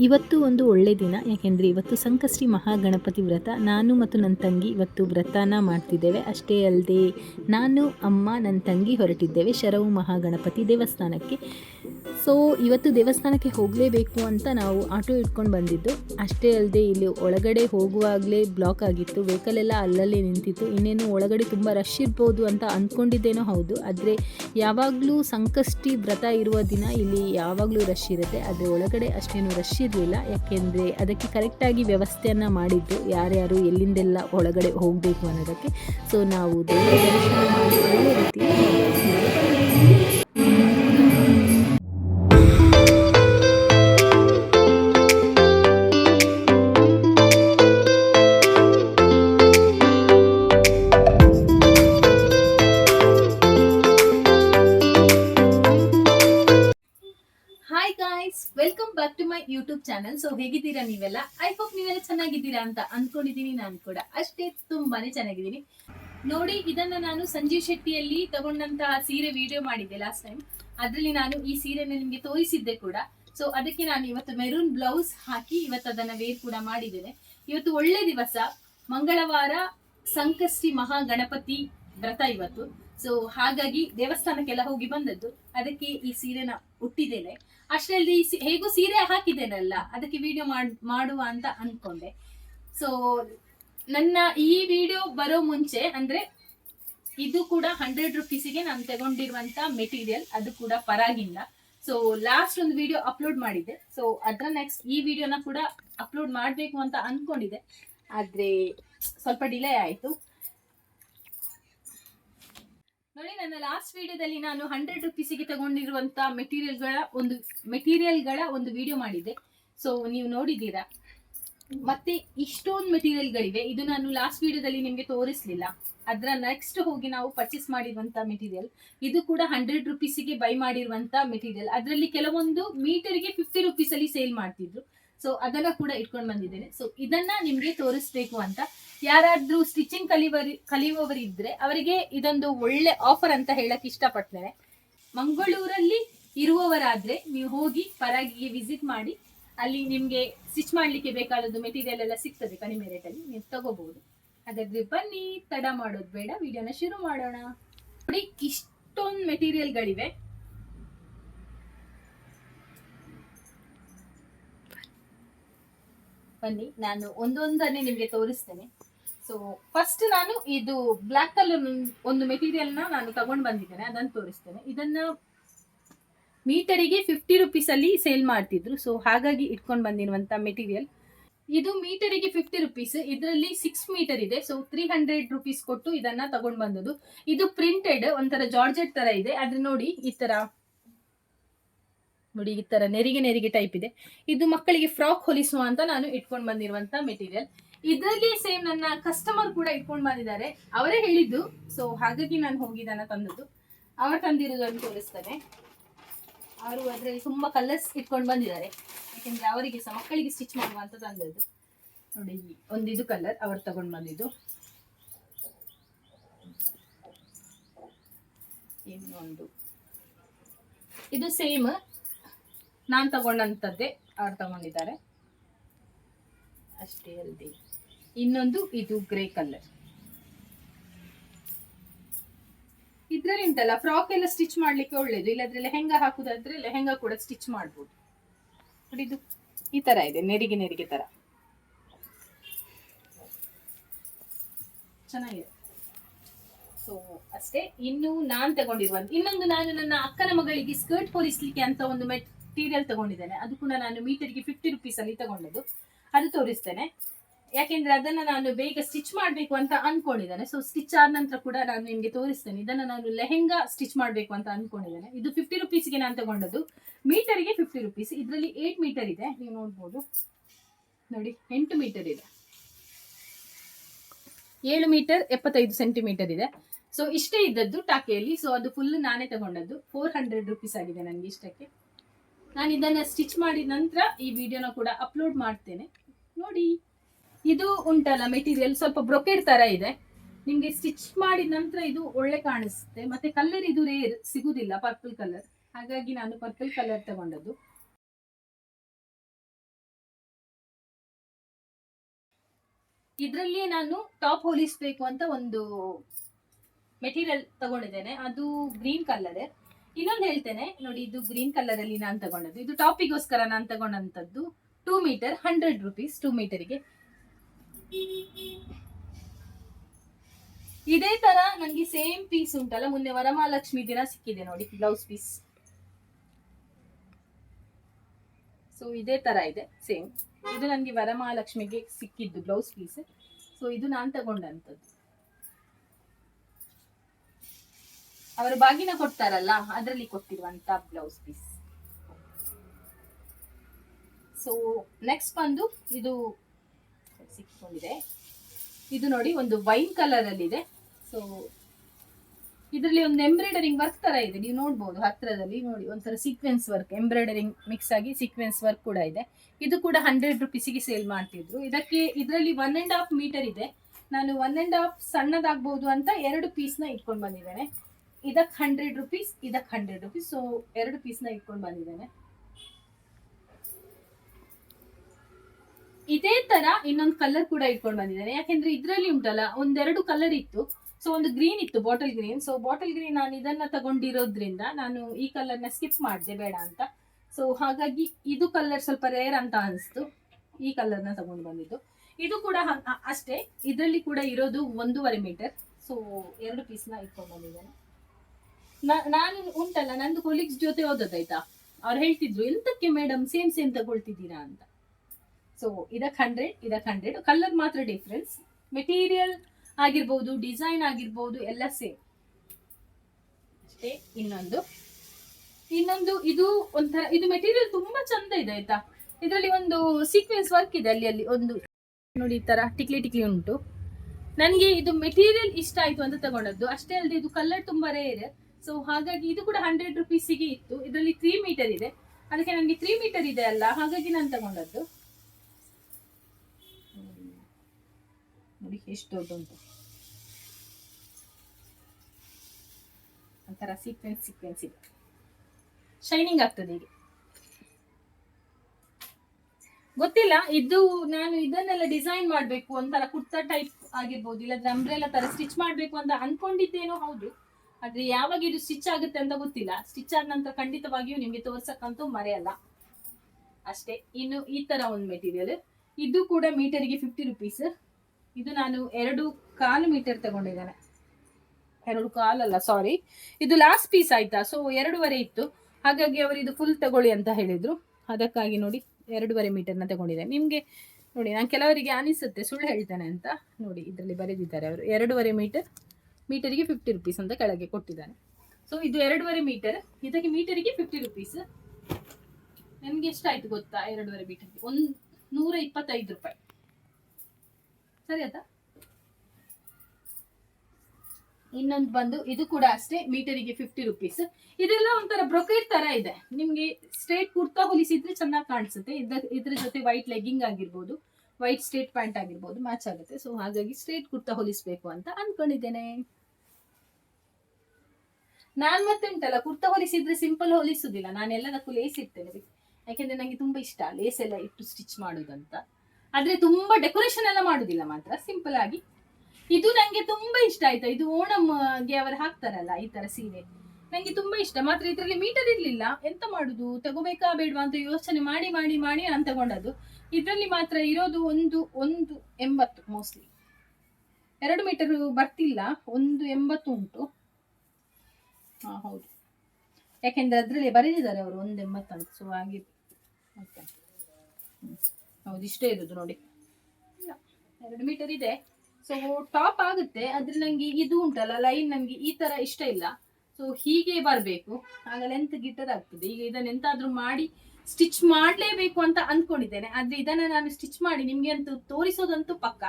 ಇವತ್ತು ಒಂದು ಒಳ್ಳೆ ದಿನ, ಯಾಕೆಂದರೆ ಇವತ್ತು ಸಂಕಷ್ಟಿ ಮಹಾಗಣಪತಿ ವ್ರತ. ನಾನು ಮತ್ತು ನನ್ನ ತಂಗಿ ಇವತ್ತು ವ್ರತನ ಮಾಡ್ತಿದ್ದೇವೆ. ಅಷ್ಟೇ ಅಲ್ಲದೆ ನಾನು, ಅಮ್ಮ, ನನ್ನ ತಂಗಿ ಹೊರಟಿದ್ದೇವೆ ಶರವು ಮಹಾಗಣಪತಿ ದೇವಸ್ಥಾನಕ್ಕೆ. ಸೊ ಇವತ್ತು ದೇವಸ್ಥಾನಕ್ಕೆ ಹೋಗಲೇಬೇಕು ಅಂತ ನಾವು ಆಟೋ ಇಟ್ಕೊಂಡು ಬಂದಿದ್ದು. ಅಷ್ಟೇ ಅಲ್ಲದೆ ಇಲ್ಲಿ ಒಳಗಡೆ ಹೋಗುವಾಗಲೇ ಬ್ಲಾಕ್ ಆಗಿತ್ತು. ವೆಹಿಕಲ್ ಎಲ್ಲ ಅಲ್ಲಲ್ಲೇ ನಿಂತಿತ್ತು. ಇನ್ನೇನು ಒಳಗಡೆ ತುಂಬ ರಶ್ ಇರ್ಬೋದು ಅಂತ ಅಂದ್ಕೊಂಡಿದ್ದೇನೋ ಹೌದು. ಆದರೆ ಯಾವಾಗಲೂ ಸಂಕಷ್ಟಿ ವ್ರತ ಇರುವ ದಿನ ಇಲ್ಲಿ ಯಾವಾಗಲೂ ರಶ್ ಇರುತ್ತೆ. ಆದರೆ ಒಳಗಡೆ ಅಷ್ಟೇನು ರಶ್ ಇರಲಿಲ್ಲ. ಯಾಕೆಂದರೆ ಅದಕ್ಕೆ ಕರೆಕ್ಟಾಗಿ ವ್ಯವಸ್ಥೆಯನ್ನು ಮಾಡಿದ್ದು ಯಾರ್ಯಾರು ಎಲ್ಲಿಂದೆಲ್ಲ ಒಳಗಡೆ ಹೋಗಬೇಕು ಅನ್ನೋದಕ್ಕೆ. ಸೊ ನಾವು ದೇವರ ದರ್ಶನ ಮಾಡಿ ಒಳ್ಳೆ ರೀತಿಯಲ್ಲಿ hi guys welcome back to my YouTube channel so ಹೇಗಿದ್ದೀರಾ ನೀವೆಲ್ಲ? ಐ ಹೋಪ್ ನೀವೆಲ್ಲ ಚೆನ್ನಾಗಿದ್ದೀರಾ ಅಂತ ಅನ್ಕೊಂಡಿದ್ದೀನಿ ನಾನು ಕೂಡ. ಅಷ್ಟೇ ತುಂಬಾನೇ ಚೆನ್ನಾಗಿದ್ದೀನಿ. ನೋಡಿ, ಇದನ್ನ ನಾನು ಸಂಜೀವ್ ಶೆಟ್ಟಿಯಲ್ಲಿ ತಗೊಂಡಂತಹ ಸೀರೆ ವಿಡಿಯೋ ಮಾಡಿದ್ದೆ ಲಾಸ್ಟ್ ಟೈಮ್ ಅದರಲ್ಲಿ ನಾನು ಈ ಸೀರೆನ ನಿಮಗೆ ತೋರಿಸಿದ್ದೆ ಕೂಡ. ಸೊ ಅದಕ್ಕೆ ನಾನು ಇವತ್ತು ಮೆರೂನ್ ಬ್ಲೌಸ್ ಹಾಕಿ ಇವತ್ತು ಅದನ್ನ ವೇರ್ ಕೂಡ ಮಾಡಿದ್ದೇನೆ. ಇವತ್ತು ಒಳ್ಳೆ ದಿವಸ. ಮಂಗಳವಾರ ಸಂಕಷ್ಟಿ ಮಹಾ ಗಣಪತಿ ವ್ರತ ಇವತ್ತು. ಸೊ ಹಾಗಾಗಿ ದೇವಸ್ಥಾನಕ್ಕೆಲ್ಲ ಹೋಗಿ ಬಂದದ್ದು. ಅದಕ್ಕೆ ಈ ಸೀರೆನ ಉಟ್ಟಿದ್ದೇನೆ. ಅಷ್ಟೇ ಅಲ್ಲಿ ಹೇಗೂ ಸೀರೆ ಹಾಕಿದ್ದೇನಲ್ಲ, ಅದಕ್ಕೆ ವಿಡಿಯೋ ಮಾಡುವ ಅಂತ ಅನ್ಕೊಂಡೆ. ಸೊ ನನ್ನ ಈ ವಿಡಿಯೋ ಬರೋ ಮುಂಚೆ, ಅಂದ್ರೆ ಇದು ಕೂಡ ಹಂಡ್ರೆಡ್ ರುಪೀಸಿಗೆ ನಾನು ತಗೊಂಡಿರುವಂತ ಮೆಟೀರಿಯಲ್ ಅದು ಕೂಡ ಪರಾಗಿಲ್ಲ. ಸೊ ಲಾಸ್ಟ್ ಒಂದು ವಿಡಿಯೋ ಅಪ್ಲೋಡ್ ಮಾಡಿದ್ದೆ. ಸೊ ಅದರ ನೆಕ್ಸ್ಟ್ ಈ ವಿಡಿಯೋನ ಕೂಡ ಅಪ್ಲೋಡ್ ಮಾಡಬೇಕು ಅಂತ ಅನ್ಕೊಂಡಿದ್ದೆ. ಆದ್ರೆ ಸ್ವಲ್ಪ ಡಿಲೇ ಆಯಿತು. ನೋಡಿ, ನನ್ನ ಲಾಸ್ಟ್ ವಿಡಿಯೋದಲ್ಲಿ ನಾನು ಹಂಡ್ರೆಡ್ ರುಪೀಸಿಗೆ ತಗೊಂಡಿರುವಂತ ಮೆಟೀರಿಯಲ್ಗಳ ಒಂದು ಮೆಟೀರಿಯಲ್ಗಳ ಒಂದು ವಿಡಿಯೋ ಮಾಡಿದ್ದೆ. ಸೊ ನೀವು ನೋಡಿದ್ದೀರಾ? ಮತ್ತೆ ಇಷ್ಟೊಂದು ಮೆಟೀರಿಯಲ್ಗಳಿವೆ ಇದು ನಾನು ಲಾಸ್ಟ್ ವಿಡಿಯೋದಲ್ಲಿ ನಿಮಗೆ ತೋರಿಸ್ಲಿಲ್ಲ. ಅದರ ನೆಕ್ಸ್ಟ್ ಹೋಗಿ ನಾವು ಪರ್ಚೇಸ್ ಮಾಡಿರುವಂಥ ಮೆಟೀರಿಯಲ್ ಇದು ಕೂಡ ಹಂಡ್ರೆಡ್ ರುಪೀಸಿಗೆ ಬೈ ಮಾಡಿರುವಂಥ ಮೆಟೀರಿಯಲ್ ಅದರಲ್ಲಿ ಕೆಲವೊಂದು ಮೀಟರ್ಗೆ ಫಿಫ್ಟಿ ರುಪೀಸಲ್ಲಿ ಸೇಲ್ ಮಾಡ್ತಿದ್ರು. ಸೊ ಅದನ್ನ ಕೂಡ ಇಟ್ಕೊಂಡು ಬಂದಿದ್ದೇನೆ. ಸೊ ಇದನ್ನ ನಿಮಗೆ ತೋರಿಸ್ಬೇಕು ಅಂತ ಯಾರಾದ್ರೂ ಸ್ಟಿಚಿಂಗ್ ಕಲಿಯುವರಿ ಕಲಿಯುವವರಿದ್ರೆ ಅವರಿಗೆ ಇದೊಂದು ಒಳ್ಳೆ ಆಫರ್ ಅಂತ ಹೇಳಕ್ ಇಷ್ಟಪಡ್ತೇನೆ. ಮಂಗಳೂರಲ್ಲಿ ಇರುವವರಾದ್ರೆ ನೀವು ಹೋಗಿ ಪರಾಗಿಗೆ ವಿಸಿಟ್ ಮಾಡಿ, ಅಲ್ಲಿ ನಿಮ್ಗೆ ಸ್ಟಿಚ್ ಮಾಡ್ಲಿಕ್ಕೆ ಬೇಕಾದದ್ದು ಮೆಟೀರಿಯಲ್ ಎಲ್ಲ ಸಿಗ್ತದೆ ಕಡಿಮೆ ರೇಟಲ್ಲಿ ನೀವು ತಗೋಬಹುದು ಹಾಗಾದ್ರೆ ಬನ್ನಿ, ತಡ ಮಾಡೋದು ಬೇಡ, ವಿಡಿಯೋನ ಶುರು ಮಾಡೋಣ. ನೋಡಿ, ಇಷ್ಟೊಂದು ಮೆಟೀರಿಯಲ್ಗಳಿವೆ ಬನ್ನಿ, ನಾನು ಒಂದೊಂದನ್ನೇ ನಿಮ್ಗೆ ತೋರಿಸ್ತೇನೆ. ಸೊ ಫಸ್ಟ್ ನಾನು ಇದು ಬ್ಲಾಕ್ ಕಲರ್ ಒಂದು ಮೆಟೀರಿಯಲ್ನ ನಾನು ತಗೊಂಡ್ ಬಂದಿದ್ದೇನೆ, ಅದನ್ನು ತೋರಿಸ್ತೇನೆ. ಇದನ್ನ ಮೀಟರಿಗೆ ಫಿಫ್ಟಿ ರುಪೀಸ್ ಅಲ್ಲಿ ಸೇಲ್ ಮಾಡ್ತಿದ್ರು. ಸೊ ಹಾಗಾಗಿ ಇಟ್ಕೊಂಡು ಬಂದಿರುವಂತ ಮೆಟೀರಿಯಲ್ ಇದು ಮೀಟರಿಗೆ ಫಿಫ್ಟಿ ರುಪೀಸ್ ಇದರಲ್ಲಿ ಸಿಕ್ಸ್ ಮೀಟರ್ ಇದೆ. ಸೊ ತ್ರೀ ಹಂಡ್ರೆಡ್ ರುಪೀಸ್ ಕೊಟ್ಟು ಇದನ್ನ ತಗೊಂಡ್ ಬಂದದ್ದು. ಇದು ಪ್ರಿಂಟೆಡ್ ಒಂಥರ ಜಾರ್ಜೆಟ್ ತರ ಇದೆ. ಆದ್ರೆ ನೋಡಿ, ಈ ತರ. ನೋಡಿ, ಈ ತರ ನೆರಿಗೆ ನೆರಿಗೆ ಟೈಪ್ ಇದೆ. ಇದು ಮಕ್ಕಳಿಗೆ ಫ್ರಾಕ್ ಹೊಲಿಸುವ ಅಂತ ನಾನು ಇಟ್ಕೊಂಡು ಬಂದಿರುವಂತ ಮೆಟೀರಿಯಲ್ ಇದರಲ್ಲಿ ಸೇಮ್ ನನ್ನ ಕಸ್ಟಮರ್ ಕೂಡ ಇಟ್ಕೊಂಡು ಬಂದಿದ್ದಾರೆ. ಅವರೇ ಹೇಳಿದ್ದು ಸೊ ಹಾಗಾಗಿ ನಾನು ಹೋಗಿ ತಂದದ್ದು. ಅವ್ರು ತಂದಿರೋದನ್ನು ತೋರಿಸ್ತಾನೆ. ಅವರು ಅದರಲ್ಲಿ ತುಂಬಾ ಕಲರ್ಸ್ ಇಟ್ಕೊಂಡು ಬಂದಿದ್ದಾರೆ. ಯಾಕೆಂದ್ರೆ ಅವರಿಗೆ ಸಹ ಮಕ್ಕಳಿಗೆ ಸ್ಟಿಚ್ ಮಾಡುವಂತ ತಂದದ್ದು. ನೋಡಿ, ಒಂದಿದು ಕಲರ್ ಅವರು ತಗೊಂಡು ಬಂದಿದ್ದು. ಇನ್ನೊಂದು. ಇದು ಸೇಮ್ ನಾನು ತಗೊಂಡಂಥದ್ದೇ ಅವ್ರು ತಗೊಂಡಿದ್ದಾರೆ. ಅಷ್ಟೇ ಅಲ್ಲದೆ ಇನ್ನೊಂದು ಇದು ಗ್ರೇ ಕಲರ್. ಇದ್ರಲ್ಲಿ ಉಂಟಲ್ಲ ಫ್ರಾಕ್ ಎಲ್ಲ ಸ್ಟಿಚ್ ಮಾಡ್ಲಿಕ್ಕೆ ಒಳ್ಳೇದು, ಇಲ್ಲದ್ರೆ ಲೆಹೆಂಗಾ ಹಾಕುದಾದ್ರೆ ಲೆಹೆಂಗಾ ಕೂಡ ಸ್ಟಿಚ್ ಮಾಡ್ಬೋದು. ನೋಡಿ ಈ ತರ ಇದೆ, ನೆರಿಗೆ ನೆರಿಗೆ ತರ. ಚೆನ್ನಾಗಿದೆ. ಸೊ ಅಷ್ಟೇ, ಇನ್ನು ನಾನ್ ತಗೊಂಡಿರುವಂತ, ಇನ್ನೊಂದು ನಾನು ನನ್ನ ಅಕ್ಕನ ಮಗಳಿಗೆ ಸ್ಕರ್ಟ್ ಹೊಲಿಸ್ಲಿಕ್ಕೆ ಅಂತ ಒಂದು ಮೆಟೀರಿಯಲ್ ತಗೊಂಡಿದ್ದೇನೆ. ಅದು ಕೂಡ ನಾನು ಮೀಟರ್ಗೆ ಫಿಫ್ಟಿ ರುಪೀಸ್ ಅಲ್ಲಿ ತಗೊಂಡದ್ದು. ಅದು ತೋರಿಸ್ತೇನೆ. ಯಾಕೆಂದ್ರೆ ಅದನ್ನ ನಾನು ಬೇಗ ಸ್ಟಿಚ್ ಮಾಡಬೇಕು ಅಂತ ಅನ್ಕೊಂಡಿದ್ದೇನೆ. ಸೊ ಸ್ಟಿಚ್ ಆದ ನಂತರ ಕೂಡ ನಾನು ನಿಮಗೆ ತೋರಿಸ್ತೇನೆ. ಇದನ್ನ ನಾನು ಲೆಹೆಂಗಾ ಸ್ಟಿಚ್ ಮಾಡಬೇಕು ಅಂತ ಅನ್ಕೊಂಡಿದ್ದೇನೆ. ಇದು ಫಿಫ್ಟಿ ರುಪೀಸ್ಗೆ ನಾನು ತಗೊಂಡದ್ದು. ಮೀಟರ್ಗೆ ಫಿಫ್ಟಿ ರುಪೀಸ್ ಇದರಲ್ಲಿ ಏಟ್ ಮೀಟರ್ ಇದೆ. ನೀವು ನೋಡ್ಬೋದು. ನೋಡಿ, ಎಂಟು ಮೀಟರ್ ಇದೆ. ಏಳು ಮೀಟರ್ ಎಪ್ಪತ್ತೈದು ಸೆಂಟಿಮೀಟರ್ ಇದೆ. ಸೊ ಇಷ್ಟೇ ಇದ್ದದ್ದು ಟಾಕೆಯಲ್ಲಿ. ಸೊ ಅದು ಫುಲ್ ನಾನೇ ತಗೊಂಡದ್ದು. ಫೋರ್ ಹಂಡ್ರೆಡ್ ರುಪೀಸ್ ಆಗಿದೆ ನನಗೆ ಇಷ್ಟಕ್ಕೆ. ನಾನು ಇದನ್ನ ಸ್ಟಿಚ್ ಮಾಡಿದ ನಂತರ ಈ ವಿಡಿಯೋನ ಕೂಡ ಅಪ್ಲೋಡ್ ಮಾಡ್ತೇನೆ. ನೋಡಿ. ಇದು ಉಂಟಲ್ಲ ಮೆಟೀರಿಯಲ್ ಸ್ವಲ್ಪ ಬ್ರೊಕೆಡ್ ತರ ಇದೆ. ನಿಮ್ಗೆ ಸ್ಟಿಚ್ ಮಾಡಿದ ನಂತರ ಇದು ಒಳ್ಳೆ ಕಾಣಿಸುತ್ತೆ. ಮತ್ತೆ ಕಲರ್ ಇದು ರೇರ್ ಸಿಗುದಿಲ್ಲ ಪರ್ಪಲ್ ಕಲರ್ ಹಾಗಾಗಿ ನಾನು ಪರ್ಪಲ್ ಕಲರ್ ತಗೊಂಡದ್ದು. ಇದ್ರಲ್ಲಿ ನಾನು ಟಾಪ್ ಹೋಲಿಸ್ಬೇಕು ಅಂತ ಒಂದು ಮೆಟೀರಿಯಲ್ ತಗೊಂಡಿದ್ದೇನೆ. ಅದು ಗ್ರೀನ್ ಕಲರ್ ಇನ್ನೊಂದು ಹೇಳ್ತೇನೆ, ನೋಡಿ ಇದು ಗ್ರೀನ್ ಕಲರ್ ಅಲ್ಲಿ ನಾನು ತಗೊಂಡದ್ದು. ಇದು ಟಾಪಿಗೋಸ್ಕರ ನಾನು ತಗೊಂಡಂತದ್ದು two meter hundred rupees two ಮೀಟರ್ಗೆ ಇದೇ ತರ ನನಗೆ ಸೇಮ್ ಪೀಸ್ ಉಂಟಲ್ಲ, ಮೊನ್ನೆ ವರಮಹಾಲಕ್ಷ್ಮಿ ದಿನ ಸಿಕ್ಕಿದೆ ನೋಡಿ ಬ್ಲೌಸ್ ಪೀಸ್ ಸೊ ಇದೇ ತರ ಇದೆ ಸೇಮ್ ಇದು ನನಗೆ ವರಮಹಾಲಕ್ಷ್ಮಿಗೆ ಸಿಕ್ಕಿದ್ದು ಬ್ಲೌಸ್ ಪೀಸ್ ಸೊ ಇದು ನಾನು ತಗೊಂಡಂತದ್ದು. ಅವರು ಬಾಗಿನ ಕೊಡ್ತಾರಲ್ಲ, ಅದರಲ್ಲಿ ಕೊಟ್ಟಿರುವಂತ ಬ್ಲೌಸ್ ಪೀಸ್ ಸೊ ನೆಕ್ಸ್ಟ್ ಬಂದು ಇದು ಸಿಕ್ಕೊಂಡಿದೆ. ಇದು ನೋಡಿ ಒಂದು ವೈನ್ ಕಲರ್ ಅಲ್ಲಿ ಇದೆ ಸೊ ಇದರಲ್ಲಿ ಒಂದು ಎಂಬ್ರಾಯ್ಡರಿಂಗ್ ವರ್ಕ್ ತರ ಇದೆ. ನೀವು ನೋಡ್ಬೋದು ಹತ್ತಿರದಲ್ಲಿ ನೋಡಿ, ಒಂಥರ ಸೀಕ್ವೆನ್ಸ್ ವರ್ಕ್ ಎಂಬ್ರಾಯ್ಡರಿಂಗ್ ಮಿಕ್ಸ್ ಆಗಿ ಸೀಕ್ವೆನ್ಸ್ ವರ್ಕ್ ಕೂಡ ಇದೆ. ಇದು ಕೂಡ ಹಂಡ್ರೆಡ್ ರುಪೀಸಿಗೆ ಸೇಲ್ ಮಾಡ್ತಿದ್ರು. ಇದಕ್ಕೆ, ಇದರಲ್ಲಿ ಒನ್ ಅಂಡ್ ಹಾಫ್ ಮೀಟರ್ ಇದೆ. ನಾನು ಒನ್ ಅಂಡ್ ಹಾಫ್ ಸಣ್ಣದಾಗ್ಬೋದು ಅಂತ ಎರಡು ಪೀಸ್ನ ಇಟ್ಕೊಂಡು ಬಂದಿದ್ದೇನೆ. ಇದಕ್ಕೆ ಹಂಡ್ರೆಡ್ ರುಪೀಸ್ ಇದಕ್ಕೆ ಹಂಡ್ರೆಡ್ ರುಪೀಸ್ ಸೊ ಎರಡು ಪೀಸ್ನ ಇಟ್ಕೊಂಡು ಬಂದಿದ್ದೇನೆ. ಇದೇ ತರ ಇನ್ನೊಂದು ಕಲರ್ ಕೂಡ ಇಟ್ಕೊಂಡು ಬಂದಿದ್ದೇನೆ. ಯಾಕೆಂದ್ರೆ ಇದರಲ್ಲಿ ಉಂಟಲ್ಲ, ಒಂದೆರಡು ಕಲರ್ ಇತ್ತು. ಸೊ ಒಂದು ಗ್ರೀನ್ ಇತ್ತು bottle green so bottle green ನಾನು ಇದನ್ನ ತಗೊಂಡಿರೋದ್ರಿಂದ ನಾನು ಈ ಕಲರ್ನ ಸ್ಕಿಪ್ ಮಾಡಿದೆ, ಬೇಡ ಅಂತ. ಸೊ ಹಾಗಾಗಿ ಇದು ಕಲರ್ ಸ್ವಲ್ಪ ರೇರ್ ಅಂತ ಅನಿಸ್ತು. ಈ ಕಲರ್ನ ತಗೊಂಡು ಬಂದಿದ್ದು. ಇದು ಕೂಡ ಅಷ್ಟೇ. ಇದರಲ್ಲಿ ಕೂಡ ಇರೋದು ಒಂದೂವರೆ ಮೀಟರ್ ಸೊ ಎರಡು ಪೀಸ್ನ ಇಟ್ಕೊಂಡು ಬಂದಿದ್ದೇನೆ. ನಾನು ಉಂಟಲ್ಲ, ನಂದು ಕೊಲೀಗ್ಸ್ ಜೊತೆ ಓದೋದಾಯ್ತಾ ಅವ್ರು ಹೇಳ್ತಿದ್ರು, ಎಂತಕ್ಕೆ ಮೇಡಮ್ ಸೇಮ್ ಸೇಮ್ ತಗೊಳ್ತಿದ್ದೀರಾ? ಅಂತ. ಸೊ ಇದಕ್ಕೆ ಹಂಡ್ರೆಡ್ ಇದಕ್ಕೆ ಹಂಡ್ರೆಡ್ ಕಲರ್ ಮಾತ್ರ ಡಿಫ್ರೆನ್ಸ್ ಮೆಟೀರಿಯಲ್ ಆಗಿರ್ಬೋದು ಡಿಸೈನ್ ಆಗಿರ್ಬೋದು, ಎಲ್ಲ ಸೇಮ್ ಅಷ್ಟೇ, ಇನ್ನೊಂದು. ಇನ್ನೊಂದು, ಇದು ಒಂಥರ, ಇದು ಮೆಟೀರಿಯಲ್ ತುಂಬಾ ಚಂದ ಇದೆ, ಆಯ್ತಾ? ಇದರಲ್ಲಿ ಒಂದು ಸೀಕ್ವೆನ್ಸ್ ವರ್ಕ್ ಇದೆ, ಅಲ್ಲಿ ಅಲ್ಲಿ. ಒಂದು, ನೋಡಿ, ಈ ತರ ಟಿಕ್ಲಿ ಟಿಕ್ಲಿ ಉಂಟು. ನನಗೆ ಇದು ಮೆಟೀರಿಯಲ್ ಇಷ್ಟ ಆಯ್ತು ಅಂತ ತಗೊಂಡದ್ದು. ಅಷ್ಟೇ ಅಲ್ಲದೆ ಇದು ಕಲರ್ ತುಂಬಾ ರೇರ್ ಸೊ ಹಾಗಾಗಿ ಇದು ಕೂಡ ಹಂಡ್ರೆಡ್ ರುಪೀಸಿಗೆ ಇತ್ತು. ಇದರಲ್ಲಿ ತ್ರೀ ಮೀಟರ್ ಇದೆ. ಅದಕ್ಕೆ ನನಗೆ ತ್ರೀ ಮೀಟರ್ ಇದೆ ಅಲ್ಲ. ಹಾಗಾಗಿ ನಾನು ತಗೊಂಡದ್ದು. ನೋಡಿ ಎಷ್ಟು ದೊಡ್ಡ ಉಂಟು ಒಂಥರ ಸೀಕ್ವೆನ್ಸ್ ಸೀಕ್ವೆನ್ಸ್ ಇದೆ. ಶೈನಿಂಗ್ ಆಗ್ತದೆ ಹೀಗೆ. ಗೊತ್ತಿಲ್ಲ, ಇದು ನಾನು ಇದನ್ನೆಲ್ಲ ಡಿಸೈನ್ ಮಾಡಬೇಕು, ಒಂಥರ ಕುರ್ತಾ ಟೈಪ್ ಆಗಿರ್ಬೋದು ಇಲ್ಲ ಅಂಬ್ರೆಲ್ಲ ತರ ಸ್ಟಿಚ್ ಮಾಡಬೇಕು ಅಂತ ಅನ್ಕೊಂಡಿದ್ದೇನೋ ಹೌದು. ಆದ್ರೆ ಯಾವಾಗ ಇದು ಸ್ಟಿಚ್ ಆಗುತ್ತೆ ಅಂತ ಗೊತ್ತಿಲ್ಲ. ಸ್ಟಿಚ್ ಆದ ನಂತರ ಖಂಡಿತವಾಗಿಯೂ ನಿಮ್ಗೆ ತೋರ್ಸಕ್ಕಂತೂ ಮರೆಯಲ್ಲ. ಅಷ್ಟೇ. ಇನ್ನು ಈ ತರ ಒಂದು ಮೆಟೀರಿಯಲ್ ಇದು ಕೂಡ ಮೀಟರ್ಗೆ ಫಿಫ್ಟಿ ರುಪೀಸ್ ಇದು ನಾನು ಎರಡು ಕಾಲು ಮೀಟರ್ ತಗೊಂಡಿದ್ದೇನೆ. ಎರಡು ಕಾಲಲ್ಲ ಸಾರಿ ಇದು ಲಾಸ್ಟ್ ಪೀಸ್ ಆಯ್ತಾ? ಸೊ ಎರಡೂವರೆ ಇತ್ತು. ಹಾಗಾಗಿ ಅವರು ಇದು ಫುಲ್ ತಗೊಳ್ಳಿ ಅಂತ ಹೇಳಿದ್ರು. ಅದಕ್ಕಾಗಿ ನೋಡಿ, ಎರಡೂವರೆ ಮೀಟರ್ನ ತಗೊಂಡಿದ್ದೇನೆ. ನಿಮಗೆ ನೋಡಿ, ನಾನು ಕೆಲವರಿಗೆ ಅನಿಸುತ್ತೆ, ಸುಳ್ಳು ಹೇಳ್ತೇನೆ ಅಂತ. ನೋಡಿ, ಇದರಲ್ಲಿ ಬರೆದಿದ್ದಾರೆ ಅವರು. ಎರಡೂವರೆ ಮೀಟರ್, ಮೀಟರಿಗೆ ಫಿಫ್ಟಿ ರುಪೀಸ್ ಅಂತ ಕೆಳಗೆ ಕೊಟ್ಟಿದ್ದಾನೆ. ಸೊ ಇದು ಎರಡೂವರೆ ಮೀಟರ್. ಇದಕ್ಕೆ ಮೀಟರಿಗೆ ಫಿಫ್ಟಿ ರುಪೀಸ್ ನನಗೆ ಎಷ್ಟಾಯ್ತು ಗೊತ್ತಾ? ಎರಡೂವರೆ ಮೀಟರ್ಗೆ. ಒಂದು ನೂರ ಇಪ್ಪತ್ತೈದು ರೂಪಾಯಿ. ಸರಿ ಆಯ್ತಾ? ಇನ್ನೊಂದು ಬಂದು ಇದು ಕೂಡ ಅಷ್ಟೇ, ಮೀಟರಿಗೆ ಫಿಫ್ಟಿ ರುಪೀಸ್ ಇದೆಲ್ಲ ಒಂಥರ ಬ್ರೊಕೇಟ್ ತರ ಇದೆ. ನಿಮ್ಗೆ ಸ್ಟ್ರೇಟ್ ಕುರ್ತಾ ಹೊಲಿಸಿದ್ರೆ ಚೆನ್ನಾಗಿ ಕಾಣಿಸುತ್ತೆ. ಇದ ಇದ್ರ ಜೊತೆ ವೈಟ್ ಲೆಗ್ಗಿಂಗ್ ಆಗಿರ್ಬೋದು ವೈಟ್ ಸ್ಟ್ರೇಟ್ ಪ್ಯಾಂಟ್ ಆಗಿರ್ಬೋದು ಮ್ಯಾಚ್ ಆಗುತ್ತೆ. ಸೊ ಹಾಗಾಗಿ ಸ್ಟ್ರೇಟ್ ಕುರ್ತಾ ಹೊಲಿಸ್ಬೇಕು ಅಂತ ಅನ್ಕೊಂಡಿದ್ದೇನೆ. ನಾನ್ ಮತ್ತೆ ಉಂಟಲ್ಲ, ಕುರ್ತಾ ಹೊಲಿಸಿದ್ರೆ ಸಿಂಪಲ್ ಹೊಲಿಸುದಿಲ್ಲ. ನಾನು ಎಲ್ಲದಕ್ಕೂ ಲೇಸ್ ಇರ್ತೇನೆ ಯಾಕೆಂದ್ರೆ ನಂಗೆ ತುಂಬಾ ಇಷ್ಟ. ಲೇಸ್ ಎಲ್ಲ ಇಟ್ಟು ಸ್ಟಿಚ್ ಮಾಡೋದಂತ. ಆದ್ರೆ ತುಂಬಾ ಡೆಕೋರೇಷನ್ ಎಲ್ಲ ಮಾಡುದಿಲ್ಲ ಮಾತ್ರ ಸಿಂಪಲ್ ಆಗಿ. ಇದು ನಂಗೆ ತುಂಬಾ ಇಷ್ಟ ಆಯ್ತಾ. ಇದು ಓಣಂಗೆ ಅವರು ಹಾಕ್ತಾರಲ್ಲ ಈ ತರ ಸೀರೆ. ನಂಗೆ ತುಂಬಾ ಇಷ್ಟ. ಮಾತ್ರ ಇದರಲ್ಲಿ ಮೀಟರ್ ಇರ್ಲಿಲ್ಲ. ಎಂತ ಮಾಡುದು? ತಗೋಬೇಕಾ ಬೇಡವಾ ಅಂತ ಯೋಚನೆ ಮಾಡಿ ಮಾಡಿ ಮಾಡಿ ನಾನು ತಗೊಂಡದ್ದು. ಇದರಲ್ಲಿ ಮಾತ್ರ ಇರೋದು ಒಂದು ಒಂದು ಎಂಬತ್ತು ಮೋಸ್ಟ್ಲಿ ಎರಡು ಮೀಟರ್ ಬರ್ತಿಲ್ಲ. ಒಂದು ಎಂಬತ್ತು ಉಂಟು. ಹಾ, ಹೌದು. ಯಾಕೆಂದ್ರೆ ಅದರಲ್ಲಿ ಬರೆದಿದ್ದಾರೆ ಅವರು, ಒಂದು ಎಂಬತ್ತು ಅಂತ ಸೊ ಹಾಗೆ. ಹೌದು, ಇಷ್ಟೇ ಇರೋದು ನೋಡಿ. ಎರಡು ಮೀಟರ್ ಇದೆ. ಸೊ ಟಾಪ್ ಆಗುತ್ತೆ. ಆದ್ರೆ ನಂಗೆ ಇದು ಉಂಟಲ್ಲ ಲೈನ್ ನಂಗೆ ಈ ತರ ಇಷ್ಟ ಇಲ್ಲ. ಸೊ ಹೀಗೆ ಬರಬೇಕು. ಆಗ ಲೆಂತ್ ಗಿಟ್ಟರ್ ಆಗ್ತದೆ. ಈಗ ಇದನ್ನ ಎಂತಾದ್ರೂ ಮಾಡಿ ಸ್ಟಿಚ್ ಮಾಡಲೇಬೇಕು ಅಂತ ಅಂದ್ಕೊಂಡಿದ್ದೇನೆ ಆದ್ರೆ ಇದನ್ನ ನಾನು ಸ್ಟಿಚ್ ಮಾಡಿ ನಿಮ್ಗೆ ಅಂತೂ ತೋರಿಸೋದಂತೂ ಪಕ್ಕ.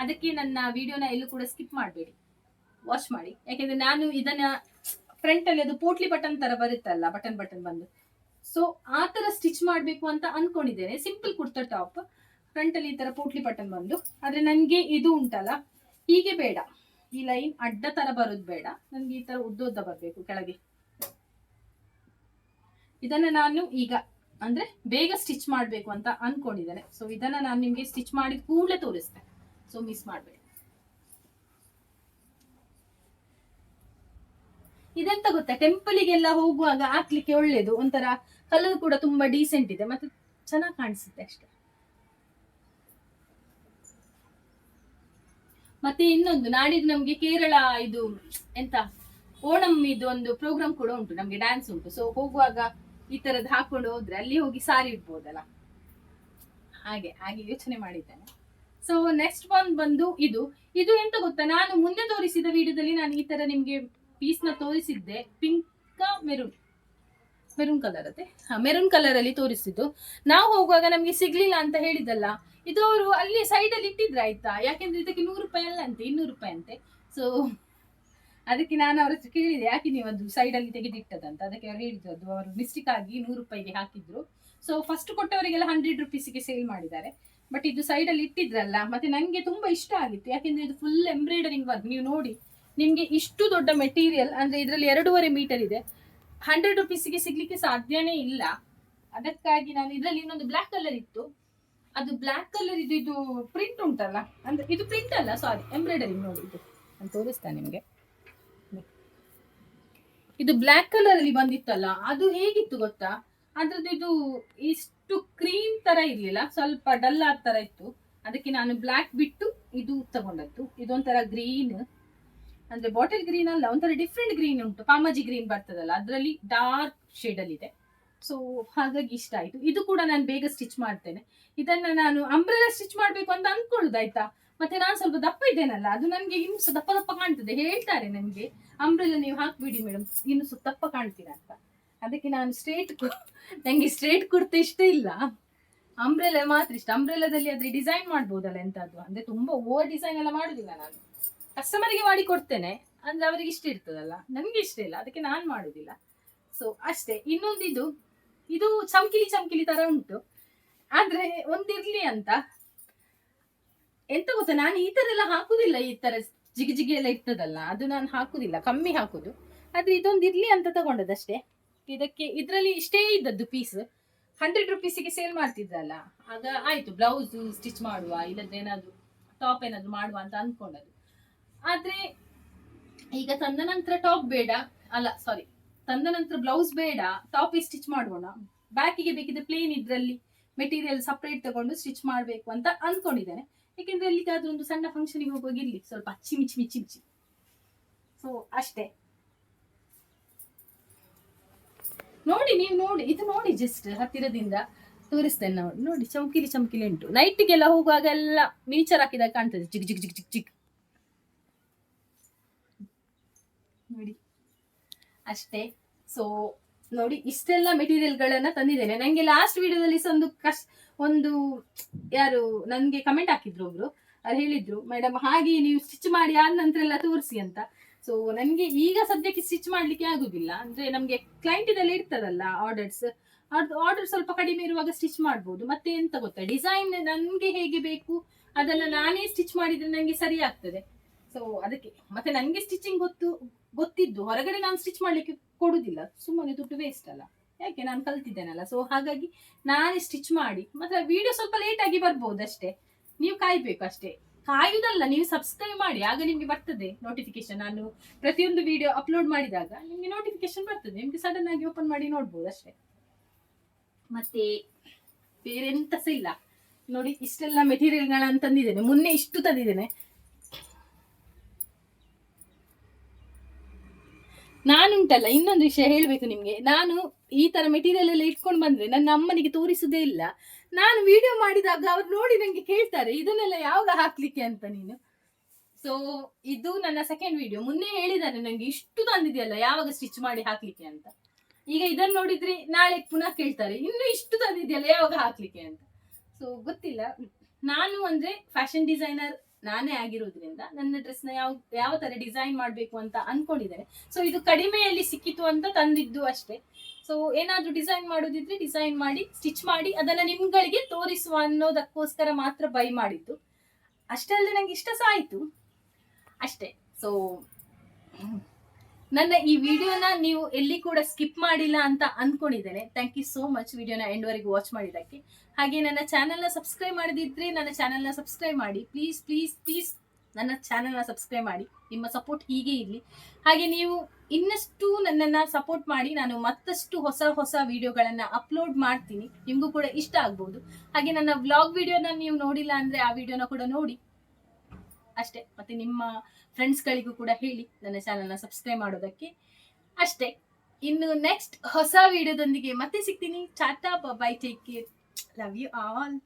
ಅದಕ್ಕೆ ನನ್ನ ವಿಡಿಯೋನ ಎಲ್ಲೂ ಕೂಡ ಸ್ಕಿಪ್ ಮಾಡಬೇಡಿ. ವಾಚ್ ಮಾಡಿ. ಯಾಕೆಂದ್ರೆ ನಾನು ಇದನ್ನ ಫ್ರಂಟ್ ಅಲ್ಲಿ ಅದು ಪೋಟ್ಲಿ ಬಟನ್ ತರ ಬರುತ್ತಲ್ಲ ಬಟನ್ ಬಟನ್ ಬಂದು. ಸೊ ಆ ತರ ಸ್ಟಿಚ್ ಮಾಡಬೇಕು ಅಂತ ಅನ್ಕೊಂಡಿದ್ದೇನೆ. ಸಿಂಪಲ್ ಕುರ್ತಾ ಟಾಪ್ ಫ್ರಂಟ್ ಅಲ್ಲಿ ಈ ತರ ಪೋಟ್ಲಿ ಬಟನ್ ಬಂದು. ಆದ್ರೆ ನನಗೆ ಇದು ಉಂಟಲ್ಲ. ಹೀಗೆ ಬೇಡ. ಈ ಲೈನ್ ಅಡ್ಡ ತರ ಬರೋದು ಬೇಡ. ನನ್ಗೆ ಈ ತರ ಉದ್ದ ಉದ್ದ ಬರ್ಬೇಕು ಕೆಳಗೆ. ಇದನ್ನ ನಾನು ಈಗ ಅಂದ್ರೆ ಬೇಗ ಸ್ಟಿಚ್ ಮಾಡ್ಬೇಕು ಅಂತ ಅನ್ಕೊಂಡಿದ್ದೇನೆ. ಸೊ ಇದನ್ನ ನಾನು ನಿಮ್ಗೆ ಸ್ಟಿಚ್ ಮಾಡಿ ಕೂಡಲೇ ತೋರಿಸ್ತೇನೆ. ಸೊ ಮಿಸ್ ಮಾಡಬೇಡಿ. ಇದೆಂತ ಗೊತ್ತಾ? ಟೆಂಪಲಿಗೆಲ್ಲ ಹೋಗುವಾಗ ಹಾಕ್ಲಿಕ್ಕೆ ಒಳ್ಳೇದು. ಒಂಥರ ಕಲರ್ ಕೂಡ ತುಂಬಾ ಡೀಸೆಂಟ್ ಇದೆ. ಮತ್ತೆ ಚೆನ್ನಾಗಿ ಕಾಣಿಸುತ್ತೆ ಅಷ್ಟೇ. ಮತ್ತೆ ಇನ್ನೊಂದು, ನಾಡಿದ್ದು ನಮ್ಗೆ ಕೇರಳ ಇದು ಎಂತ? ಓಣಂ ಇದು ಒಂದು ಪ್ರೋಗ್ರಾಮ್ ಕೂಡ ಉಂಟು. ನಮ್ಗೆ ಡ್ಯಾನ್ಸ್ ಉಂಟು. ಸೊ ಹೋಗುವಾಗ ಈ ತರದ್ ಹಾಕೊಂಡು ಹೋದ್ರೆ ಅಲ್ಲಿ ಹೋಗಿ ಸಾರಿ ಇಡ್ಬೋದಲ್ಲ? ಹಾಗೆ ಹಾಗೆ ಯೋಚನೆ ಮಾಡಿದ್ದೇನೆ. ಸೊ ನೆಕ್ಸ್ಟ್ ಒನ್ ಬಂದು ಇದು. ಇದು ಎಂತ ಗೊತ್ತಾ? ನಾನು ಮುಂದೆ ತೋರಿಸಿದ ವಿಡಿಯೋದಲ್ಲಿ ನಾನು ಈ ತರ ನಿಮ್ಗೆ ಪೀಸ್ನ ತೋರಿಸಿದ್ದೆ ಪಿಂಕ್ ಮೆರೂನ್ ಮೆರೂನ್ ಕಲರ್ ಅದೇ. ಹಾ ಮೆರೂನ್ ಕಲರ್ ಅಲ್ಲಿ ತೋರಿಸಿದ್ದು. ನಾವು ಹೋಗುವಾಗ ನಮಗೆ ಸಿಗ್ಲಿಲ್ಲ ಅಂತ ಹೇಳಿದಲ್ಲ ಇದು ಅವರು ಅಲ್ಲಿ ಸೈಡ್ ಅಲ್ಲಿ ಇಟ್ಟಿದ್ರು ಆಯ್ತಾ? ಯಾಕೆಂದ್ರೆ ಇದಕ್ಕೆ ನೂರು ರೂಪಾಯಿ ಅಲ್ಲ ಅಂತೆ, ಇನ್ನೂರು ರೂಪಾಯಿ ಅಂತೆ. ಸೊ ಅದಕ್ಕೆ ನಾನು ಅವ್ರ ಕೇಳಿದೆ, ಯಾಕೆ ನೀವು ಅದು ಸೈಡ್ ಅಲ್ಲಿ ತೆಗೆದಿಟ್ಟದಂತ? ಅದಕ್ಕೆ ಅವ್ರು ಹೇಳಿದ್ರು ಅದು ಅವರು ಮಿಸ್ಟೇಕ್ ಆಗಿ ನೂರು ರೂಪಾಯಿಗೆ ಹಾಕಿದ್ರು. ಸೊ ಫಸ್ಟ್ ಕೊಟ್ಟವರಿಗೆಲ್ಲ ಹಂಡ್ರೆಡ್ ರುಪೀಸಿಗೆ ಸೇಲ್ ಮಾಡಿದ್ದಾರೆ. ಬಟ್ ಇದು ಸೈಡ್ ಅಲ್ಲಿ ಇಟ್ಟಿದ್ರಲ್ಲ, ಮತ್ತೆ ನಂಗೆ ತುಂಬಾ ಇಷ್ಟ ಆಗಿತ್ತು. ಯಾಕೆಂದ್ರೆ ಇದು ಫುಲ್ ಎಂಬ್ರಾಯ್ಡರಿಂಗ್ ವರ್ಕ್ ನೀವು ನೋಡಿ ನಿಮ್ಗೆ ಇಷ್ಟು ದೊಡ್ಡ ಮೆಟೀರಿಯಲ್ ಅಂದ್ರೆ ಇದರಲ್ಲಿ ಎರಡೂವರೆ ಮೀಟರ್ ಇದೆ. ಹಂಡ್ರೆಡ್ ರುಪೀಸ್ಗೆ ಸಿಗ್ಲಿಕ್ಕೆ ಸಾಧ್ಯನೇ ಇಲ್ಲ. ಅದಕ್ಕಾಗಿ ನಾನು ಇದರಲ್ಲಿ ಇನ್ನೊಂದು ಬ್ಲಾಕ್ ಕಲರ್ ಇತ್ತು. ಅದು ಬ್ಲಾಕ್ ಕಲರ್ ಇದು ಇದು ಪ್ರಿಂಟ್ ಉಂಟಲ್ಲ? ಅಂದ್ರೆ ಇದು ಪ್ರಿಂಟ್ ಅಲ್ಲ ಸಾರಿ ಎಂಬ್ರಾಯ್ಡರಿ ನೋಡಿ ಇದು. ನಾನು ತೋರಿಸ್ತಾ ನಿಮಗೆ. ಇದು ಬ್ಲಾಕ್ ಕಲರ್ ಅಲ್ಲಿ ಬಂದಿತ್ತಲ್ಲ, ಅದು ಹೇಗಿತ್ತು ಗೊತ್ತಾ? ಅದ್ರದ್ದು ಇದು ಇಷ್ಟು ಕ್ರೀಮ್ ತರ ಇರ್ಲಿಲ್ಲ, ಸ್ವಲ್ಪ ಡಲ್ ಆದ ತರ ಇತ್ತು. ಅದಕ್ಕೆ ನಾನು ಬ್ಲಾಕ್ ಬಿಟ್ಟು ಇದು ತಗೊಂಡದ್ದು. ಇದೊಂಥರ ಗ್ರೀನ್ ಅಂದ್ರೆ ಬಾಟಲ್ ಗ್ರೀನ್ ಅಲ್ಲ, ಒಂಥರ ಡಿಫ್ರೆಂಟ್ ಗ್ರೀನ್ ಉಂಟು. ಪಾಮಾಜಿ ಗ್ರೀನ್ ಬರ್ತದಲ್ಲ, ಅದರಲ್ಲಿ ಡಾರ್ಕ್ ಶೇಡ್ ಅಲ್ಲಿ ಇದೆ. ಸೊ ಹಾಗಾಗಿ ಇಷ್ಟ ಆಯ್ತು. ಇದು ಕೂಡ ನಾನು ಬೇಗ ಸ್ಟಿಚ್ ಮಾಡ್ತೇನೆ. ಇದನ್ನ ನಾನು ಅಂಬ್ರೆಲಾ ಸ್ಟಿಚ್ ಮಾಡ್ಬೇಕು ಅಂತ ಅನ್ಕೊಳ್ಳುದಾಯ್ತಾ ಮತ್ತೆ ನಾನು ಸ್ವಲ್ಪ ದಪ್ಪ ಇದ್ದೇನಲ್ಲ, ಅದು ನನಗೆ ಇನ್ನು ಸ್ವಲ್ಪ ದಪ್ಪ ದಪ್ಪ ಕಾಣ್ತದೆ. ಹೇಳ್ತಾರೆ ನನಗೆ ಅಂಬ್ರೆಲ ನೀವು ಹಾಕ್ಬಿಡಿ ಮೇಡಮ್ ಇನ್ನು ಸ್ವಲ್ಪ ದಪ್ಪ ಕಾಣ್ತೀರಾ ಅಂತ. ಅದಕ್ಕೆ ನಾನು ಸ್ಟ್ರೇಟ್ ನಂಗೆ ಸ್ಟ್ರೇಟ್ ಕುರ್ತ ಇಷ್ಟ ಇಲ್ಲ. ಅಂಬ್ರೆಲ ಮಾತ್ರ ಇಷ್ಟ. ಅಂಬ್ರೆಲಾದಲ್ಲಿ ಆದ್ರೆ ಡಿಸೈನ್ ಮಾಡ್ಬೋದಲ್ಲ ಎಂತದ್ದು ಅಂದ್ರೆ ತುಂಬಾ ಓವರ್ ಡಿಸೈನ್ ಎಲ್ಲ ಮಾಡುದಿಲ್ಲ ನಾನು. ಕಸ್ಟಮರ್ಗೆ ಮಾಡಿ ಕೊಡ್ತೇನೆ. ಅಂದ್ರೆ ಅವರಿಗೆ ಇಷ್ಟ ಇರ್ತದಲ್ಲ. ನನಗೆ ಇಷ್ಟ ಇಲ್ಲ. ಅದಕ್ಕೆ ನಾನು ಮಾಡುದಿಲ್ಲ. ಸೊ ಅಷ್ಟೇ. ಇನ್ನೊಂದು ಇದು. ಚಮಕಿಲಿ ಚಮಕಿಲಿ ತರ ಉಂಟು. ಆದ್ರೆ ಒಂದಿರ್ಲಿ ಅಂತ. ಎಂತ ಗೊತ್ತಾ? ನಾನು ಈ ತರ ಎಲ್ಲ ಹಾಕುದಿಲ್ಲ. ಈ ತರ ಜಿಗಿ ಜಿಗಿ ಎಲ್ಲ ಇರ್ತದಲ್ಲ. ಅದು ನಾನು ಹಾಕುದಿಲ್ಲ. ಕಮ್ಮಿ ಹಾಕುದು. ಆದ್ರೆ ಇದೊಂದು ಇರ್ಲಿ ಅಂತ ತಗೊಂಡದಷ್ಟೇ. ಇದಕ್ಕೆ ಇದರಲ್ಲಿ ಇಷ್ಟೇ ಇದ್ದದ್ದು ಪೀಸ್ ಹಂಡ್ರೆಡ್ ರುಪೀಸಿಗೆ ಸೇಲ್ ಮಾಡ್ತಿದ್ರಲ್ಲ. ಆಗ ಆಯ್ತು. ಬ್ಲೌಸ್ ಸ್ಟಿಚ್ ಮಾಡುವ, ಇಲ್ಲದ್ರೆ ಏನಾದ್ರು ಟಾಪ್ ಏನಾದ್ರು ಮಾಡುವ ಅಂತ ಅನ್ಕೊಂಡದ್ದು. ಆದ್ರೆ ಈಗ ತಂದ ನಂತರ ಟಾಪ್ ಬೇಡ. ಅಲ್ಲ ಸಾರಿ ತಂದ ನಂತರ ಬ್ಲೌಸ್ ಬೇಡ. ಟಾಪ್ ಸ್ಟಿಚ್ ಮಾಡೋಣ ಬ್ಯಾಕಿಗೆ ಬೇಕಿದ್ರೆ ಪ್ಲೇನ್ ಇದ್ರಲ್ಲಿ ಮೆಟೀರಿಯಲ್ ಸಪ್ರೇಟ್ ತಗೊಂಡು ಸ್ಟಿಚ್ ಮಾಡಬೇಕು ಅಂತ ಅನ್ಕೊಂಡಿದ್ದೇನೆ. ಯಾಕೆಂದ್ರೆ ಎಲ್ಲಿಗಾದ್ರೂ ಒಂದು ಸಣ್ಣ ಫಂಕ್ಷನಿಗೆ ಹೋಗುವಾಗ ಇರ್ಲಿ. ಸ್ವಲ್ಪ ಮಿಚ್ಚಿ ಮಿಚಿ ಮಿಚಿ ಸೊ ಅಷ್ಟೇ. ನೋಡಿ, ನೀವು ನೋಡಿ. ಇದು ನೋಡಿ ಜಸ್ಟ್ ಹತ್ತಿರದಿಂದ ತೋರಿಸ್ತೇನೆ ನೋಡಿ. ನೋಡಿ ಚಮಕಿಲಿ ಚಮಕಿಲಿ ಉಂಟು. ನೈಟ್ಗೆಲ್ಲ ಹೋಗುವಾಗ ಎಲ್ಲ ಮಿನಿಚರ್ ಹಾಕಿದಾಗ ಕಾಣ್ತದೆ. ಚಿಕ್ ಜಿಗ್ ಜಿಗ್ ಚಿಕ್ ಚಿಕ್ ನೋಡಿ. ಅಷ್ಟೇ. ಸೊ ನೋಡಿ, ಇಷ್ಟೆಲ್ಲ ಮೆಟೀರಿಯಲ್ಗಳನ್ನ ತಂದಿದ್ದೇನೆ. ನಂಗೆ ಲಾಸ್ಟ್ ವಿಡಿಯೋದಲ್ಲಿ ಒಂದು ಕಷ್ಟ, ಒಂದು ಯಾರು ನನಗೆ ಕಮೆಂಟ್ ಹಾಕಿದ್ರು ಒಬ್ರು. ಅವ್ರು ಹೇಳಿದ್ರು ಮೇಡಮ್ ಹಾಗೆ ನೀವು ಸ್ಟಿಚ್ ಮಾಡಿ ಆದ ನಂತರ ಎಲ್ಲ ತೋರಿಸಿ ಅಂತ. ಸೊ ನನಗೆ ಈಗ ಸದ್ಯಕ್ಕೆ ಸ್ಟಿಚ್ ಮಾಡ್ಲಿಕ್ಕೆ ಆಗುದಿಲ್ಲ. ಅಂದ್ರೆ ನಮ್ಗೆ ಕ್ಲೈಂಟ್ ಇದೆಲ್ಲ ಇರ್ತದಲ್ಲ ಆರ್ಡರ್ಸ್ ಆರ್ಡರ್ ಸ್ವಲ್ಪ ಕಡಿಮೆ ಇರುವಾಗ ಸ್ಟಿಚ್ ಮಾಡ್ಬೋದು. ಮತ್ತೆ ಎಂತ ಗೊತ್ತಾ? ಡಿಸೈನ್ ನನ್ಗೆ ಹೇಗೆ ಬೇಕು? ಅದೆಲ್ಲ ನಾನೇ ಸ್ಟಿಚ್ ಮಾಡಿದ್ರೆ ನಂಗೆ ಸರಿ ಆಗ್ತದೆ. ಸೊ ಅದಕ್ಕೆ ಮತ್ತೆ ನನಗೆ ಸ್ಟಿಚಿಂಗ್ ಗೊತ್ತು, ಗೊತ್ತಿದ್ದು. ಹೊರಗಡೆ ನಾನು ಸ್ಟಿಚ್ ಮಾಡ್ಲಿಕ್ಕೆ ಕೊಡುದಿಲ್ಲ. ಸುಮ್ಮನೆ ದುಡ್ಡು ವೇಸ್ಟ್ ಅಲ್ಲ. ಯಾಕೆ? ನಾನು ಕಲ್ತಿದ್ದೇನಲ್ಲ. ಸೊ ಹಾಗಾಗಿ ನಾನೇ ಸ್ಟಿಚ್ ಮಾಡಿ ಮತ್ತೆ ವಿಡಿಯೋ ಸ್ವಲ್ಪ ಲೇಟ್ ಆಗಿ ಬರ್ಬೋದು ಅಷ್ಟೇ. ನೀವು ಕಾಯ್ಬೇಕು ಅಷ್ಟೇ. ಕಾಯುದಲ್ಲ, ನೀವು ಸಬ್ಸ್ಕ್ರೈಬ್ ಮಾಡಿ, ಆಗ ನಿಮ್ಗೆ ಬರ್ತದೆ ನೋಟಿಫಿಕೇಶನ್ ನಾನು ಪ್ರತಿಯೊಂದು ವಿಡಿಯೋ ಅಪ್ಲೋಡ್ ಮಾಡಿದಾಗ ನಿಮ್ಗೆ ನೋಟಿಫಿಕೇಶನ್ ಬರ್ತದೆ. ನಿಮ್ಗೆ ಸಡನ್ ಆಗಿ ಓಪನ್ ಮಾಡಿ ನೋಡ್ಬೋದು ಅಷ್ಟೇ. ಮತ್ತೆ ಬೇರೆ ಎಂತ ಇಲ್ಲ. ನೋಡಿ, ಇಷ್ಟೆಲ್ಲ ಮೆಟೀರಿಯಲ್ಗಳನ್ನ ತಂದಿದ್ದೇನೆ. ಮೊನ್ನೆ ಇಷ್ಟು ತಂದಿದ್ದೇನೆ. ನಾನುಂಟಲ್ಲ, ಇನ್ನೊಂದು ವಿಷಯ ಹೇಳಬೇಕು ನಿಮಗೆ. ನಾನು ಈ ತರ ಮೆಟೀರಿಯಲ್ ಎಲ್ಲ ಇಟ್ಕೊಂಡು ಬಂದ್ರೆ ನನ್ನ ಅಮ್ಮನಿಗೆ ತೋರಿಸುದೇ ಇಲ್ಲ. ನಾನು ವಿಡಿಯೋ ಮಾಡಿದಾಗ ಅವ್ರು ನೋಡಿ ನನಗೆ ಕೇಳ್ತಾರೆ, ಇದನ್ನೆಲ್ಲ ಯಾವಾಗ ಹಾಕ್ಲಿಕ್ಕೆ ಅಂತ ನೀನು? ಸೊ ಇದು ನನ್ನ ಸೆಕೆಂಡ್ ವಿಡಿಯೋ ಮುನ್ನೆ ಹೇಳಿದ್ದಾರೆ ನನಗೆ ಇಷ್ಟು ತಂದಿದೆಯಲ್ಲ, ಯಾವಾಗ ಸ್ಟಿಚ್ ಮಾಡಿ ಹಾಕ್ಲಿಕ್ಕೆ ಅಂತ. ಈಗ ಇದನ್ನ ನೋಡಿದ್ರೆ ನಾಳೆ ಪುನಃ ಕೇಳ್ತಾರೆ, ಇನ್ನು ಇಷ್ಟು ತಂದಿದೆಯಲ್ಲ, ಯಾವಾಗ ಹಾಕ್ಲಿಕ್ಕೆ ಅಂತ. ಸೊ ಗೊತ್ತಿಲ್ಲ. ನಾನು ಅಂದ್ರೆ ಫ್ಯಾಷನ್ ಡಿಸೈನರ್ ನಾನೇ ಆಗಿರೋದ್ರಿಂದ ನನ್ನ ಡ್ರೆಸ್ನ ಯಾವ ಯಾವ ತರ ಡಿಸೈನ್ ಮಾಡಬೇಕು ಅಂತ ಅನ್ಕೊಂಡಿದ್ದಾರೆ. ಸೊ ಇದು ಕಡಿಮೆಯಲ್ಲಿ ಸಿಕ್ಕಿತು ಅಂತ ತಂದಿದ್ದು ಅಷ್ಟೇ. ಸೊ ಏನಾದ್ರೂ ಡಿಸೈನ್ ಮಾಡೋದಿದ್ರೆ ಡಿಸೈನ್ ಮಾಡಿ ಸ್ಟಿಚ್ ಮಾಡಿ, ಅದನ್ನ ನಿಮ್ಗಳಿಗೆ ತೋರಿಸುವ ಅನ್ನೋದಕ್ಕೋಸ್ಕರ ಮಾತ್ರ ಬೈ ಮಾಡಿದ್ದು. ಅಷ್ಟೇ ಅಲ್ಲದೆ ನಂಗೆ ಇಷ್ಟ ಸಹ ಆಯ್ತು. ಅಷ್ಟೇ. ಸೊ ನನ್ನ ಈ ವಿಡಿಯೋನ ನೀವು ಎಲ್ಲಿ ಕೂಡ ಸ್ಕಿಪ್ ಮಾಡಿಲ್ಲ ಅಂತ ಅನ್ಕೊಂಡಿದ್ದೇನೆ. ಥ್ಯಾಂಕ್ ಯು ಸೋ ಮಚ್ ವಿಡಿಯೋನ ಎಂಡ್ ವರೆಗೂ ವಾಚ್ ಮಾಡಿದ್ದಕ್ಕೆ. ಹಾಗೆ ನನ್ನ ಚಾನೆಲ್ನ ಸಬ್ಸ್ಕ್ರೈಬ್ ಮಾಡದಿದ್ರೆ ನನ್ನ ಚಾನೆಲ್ನ ಸಬ್ಸ್ಕ್ರೈಬ್ ಮಾಡಿ. ಪ್ಲೀಸ್ ಪ್ಲೀಸ್ ಪ್ಲೀಸ್ ನನ್ನ ಚಾನೆಲ್ನ ಸಬ್ಸ್ಕ್ರೈಬ್ ಮಾಡಿ. ನಿಮ್ಮ ಸಪೋರ್ಟ್ ಹೀಗೆ ಇರಲಿ. ಹಾಗೆ ನೀವು ಇನ್ನಷ್ಟು ನನ್ನನ್ನು ಸಪೋರ್ಟ್ ಮಾಡಿ, ನಾನು ಮತ್ತಷ್ಟು ಹೊಸ ಹೊಸ ವಿಡಿಯೋಗಳನ್ನು ಅಪ್ಲೋಡ್ ಮಾಡ್ತೀನಿ. ನಿಮಗೂ ಕೂಡ ಇಷ್ಟ ಆಗ್ಬೋದು. ಹಾಗೆ ನನ್ನ ವ್ಲಾಗ್ ವಿಡಿಯೋನ ನೀವು ನೋಡಿಲ್ಲ ಅಂದರೆ ಆ ವಿಡಿಯೋನ ಕೂಡ ನೋಡಿ. ಅಷ್ಟೇ. ಮತ್ತೆ ನಿಮ್ಮ ಫ್ರೆಂಡ್ಸ್ಗಳಿಗೂ ಕೂಡ ಹೇಳಿ ನನ್ನ ಚಾನಲ್ನ ಸಬ್ಸ್ಕ್ರೈಬ್ ಮಾಡೋದಕ್ಕೆ. ಅಷ್ಟೇ. ಇನ್ನು ನೆಕ್ಸ್ಟ್ ಹೊಸ ವಿಡಿಯೋದೊಂದಿಗೆ ಮತ್ತೆ ಸಿಗ್ತೀನಿ. Tata bye take care Love you all.